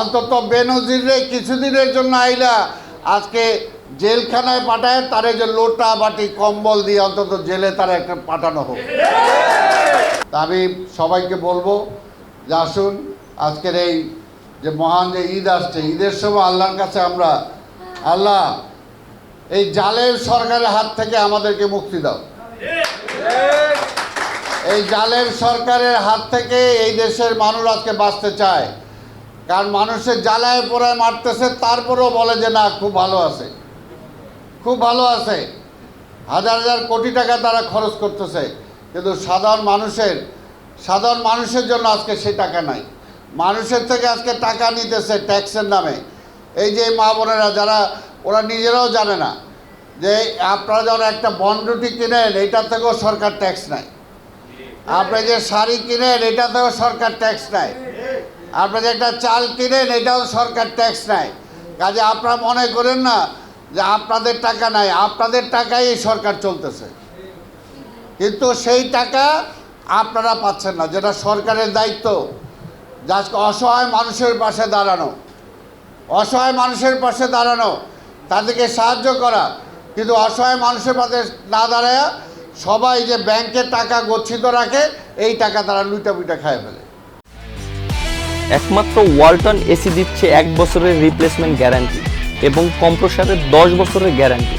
অন্তত বেনজিরে কিছুদিনের জন্য আইলা, আজকে জেলখানায় পাঠায়, তারে যে লোটা বাটি কম্বল দিয়ে অন্তত জেলে তারা একটা পাঠানো হোক। আমি সবাইকে বলব, যে আসুন, আজকের এই যে মহান যে ঈদ আসছে, ঈদের সময় আল্লাহর কাছে আমরা, আল্লাহ, এই জালের সরকারের হাত থেকে আমাদেরকে মুক্তি দাও। এই জালের সরকারের হাত থেকে এই দেশের মানুষ আজকে বাঁচতে চায়। কারণ মানুষের জ্বালায়, পোড়ায়, মারতেছে, তারপরেও বলে যে না, খুব ভালো আছে। খুব ভালো আছে। হাজার হাজার কোটি টাকা তারা খরচ করতেছে। কিন্তু সাধারণ মানুষের সাধারণ মানুষের জন্য আজকে সেই টাকা নাই। মানুষের থেকে আজকে টাকা নিতেছে ট্যাক্সের নামে। এই যে মা বোনেরা, যারা, ওরা নিজেরাও জানে না যে আপনারা যখন একটা বন্ডটি কিনেন এইটার থেকেও সরকার ট্যাক্স নেয়। আপনি যে শাড়ি কিনেন এটা থেকেও সরকার ট্যাক্স নেয়। আপনি যে একটা চাল কিনেন, এটাও সরকার ট্যাক্স নেয়। কাজে আপনারা মনে করেন না যে আপনাদের টাকা নাই, আপনাদের টাকাই এই সরকার চলতেছে। কিন্তু সেই টাকা আপনারা পাচ্ছেন না, যেটা সরকারের দায়িত্ব। যা অসহায় মানুষের পাশে দাঁড়ানো। অসহায় মানুষের পাশে দাঁড়ানো, তাদেরকে সাহায্য করা। কিন্তু অসহায় মানুষের পাশে না দাঁড়ায় সবাই যে ব্যাংকে টাকা গচ্ছিত রাখে, এই টাকা তারা লুইটা বুইটা খায় ফেলে। একমাত্র ওয়ালটন এসি দিচ্ছে এক বছরের রিপ্লেসমেন্ট গ্যারান্টি এবং কম্প্রসারের দশ বছরের গ্যারান্টি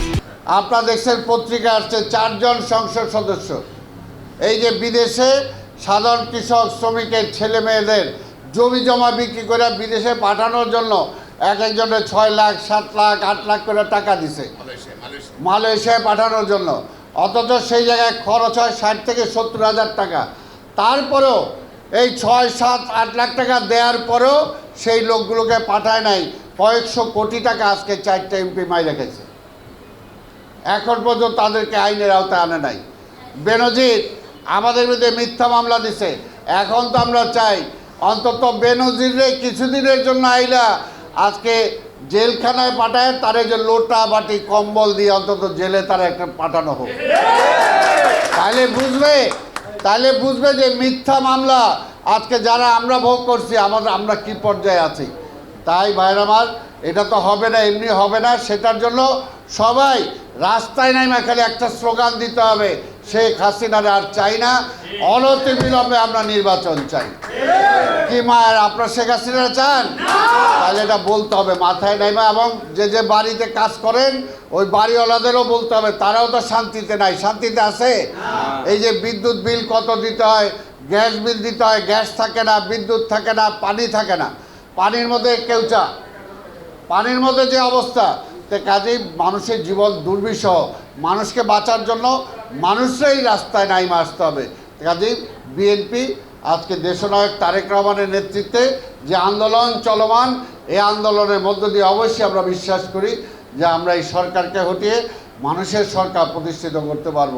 আপনারা দেখছেন পত্রিকা আসছে, চারজন সংসদ সদস্য। এই যে বিদেশে সাধারণ কৃষক, শ্রমিকের ছেলে মেয়েদের জমি জমা বিক্রি করে বিদেশে পাঠানোর জন্য এক একজনের ছয় লাখ, সাত লাখ, আট লাখ করে টাকা দিছে। মালয়েশিয়ায় পাঠানোর জন্য। অথচ সেই জায়গায় খরচ হয় ষাট থেকে সত্তর হাজার টাকা। তারপরেও এই ছয়, সাত, আট লাখ টাকা দেওয়ার পরেও সেই লোকগুলোকে পাঠায় নাই। কয়েকশো কোটি টাকা আজকে চারটে এমপি মাই রেখেছে। এখন পর্যন্ত তাদেরকে আইনের আওতায় আনে নাই। বেনজির, আমাদের বিরুদ্ধে মিথ্যা মামলা দিছে। এখন তো আমরা চাই, অন্তত বেনজিরে কিছুদিনের জন্য আইলা আজকে জেলখানায় পাঠায়, তারে যে লোটা বাটি, কম্বল দিয়ে অন্তত জেলে তারা একটা পাঠানো হোক। তাহলে বুঝবে তাহলে বুঝবে যে মিথ্যা মামলা। আজকে যারা আমরা ভোগ করছি, আমাদের আমরা কি পর্যায়ে আছি? তাই ভাইরামার এটা তো হবে না, এমনি হবে না। সেটার জন্য সবাই রাস্তায় নামে খালি একটা স্লোগান দিতে হবে শেখ হাসিনার আর চাই না অনতি বিলম্বে আমরা নির্বাচন চাই। কি মায়ের আপনার শেখ হাসিনা চান? তাহলে এটা বলতে হবে মাথায় নাইমা এবং যে যে বাড়িতে কাজ করেন ওই বাড়িওয়ালাদেরও বলতে হবে তারাও তো শান্তিতে নাই। শান্তিতে আছে? এই যে বিদ্যুৎ বিল কত দিতে হয় গ্যাস বিল দিতে হয় গ্যাস থাকে না বিদ্যুৎ থাকে না পানি থাকে না। পানির মধ্যে কেউচা পানির মধ্যে যে অবস্থা তে কাজেই মানুষের জীবন দুর্বিষহ। মানুষকে বাঁচার জন্য মানুষরাই রাস্তায় নাইমে আসতে হবে। কাজেই বিএনপি, আজকে দেশনায়ক তারেক রহমানের নেতৃত্বে যে আন্দোলন চলমান এই আন্দোলনের মধ্য দিয়ে অবশ্যই আমরা বিশ্বাস করি যে আমরা এই সরকারকে হটিয়ে মানুষের সরকার প্রতিষ্ঠিত করতে পারব।